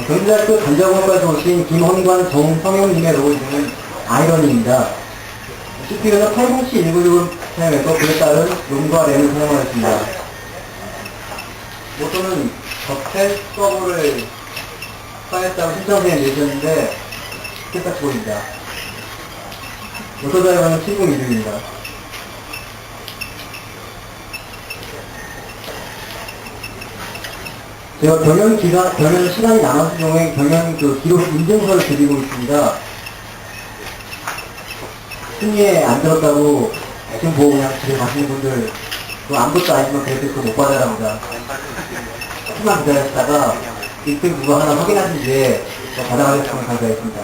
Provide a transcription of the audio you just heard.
경기대학교 단자공학과에서 오신 김헌관 정성영님의 로고는 아이러니입니다. CPU는 807-196을 사용해서 그에 따른 롬과 램을 사용하였습니다. 모토는 저택 서버를 사용했다고 신청서에 내셨는데 스케타치고입니다. 모토 드라이버는 7026입니다. 제가 경영 기간, 경영 시간이 남았을 경우에 경영 그 기록 인증서를 드리고 있습니다. 승리에 안 들었다고 지금 보고 그냥 집에 가시는 분들 그 아무것도 아니지만 그래도 그거 못 받아랍니다. 조금만 기다렸다가 1등 그거 하나 확인하신 뒤에 받아가겠으면 감사하겠습니다.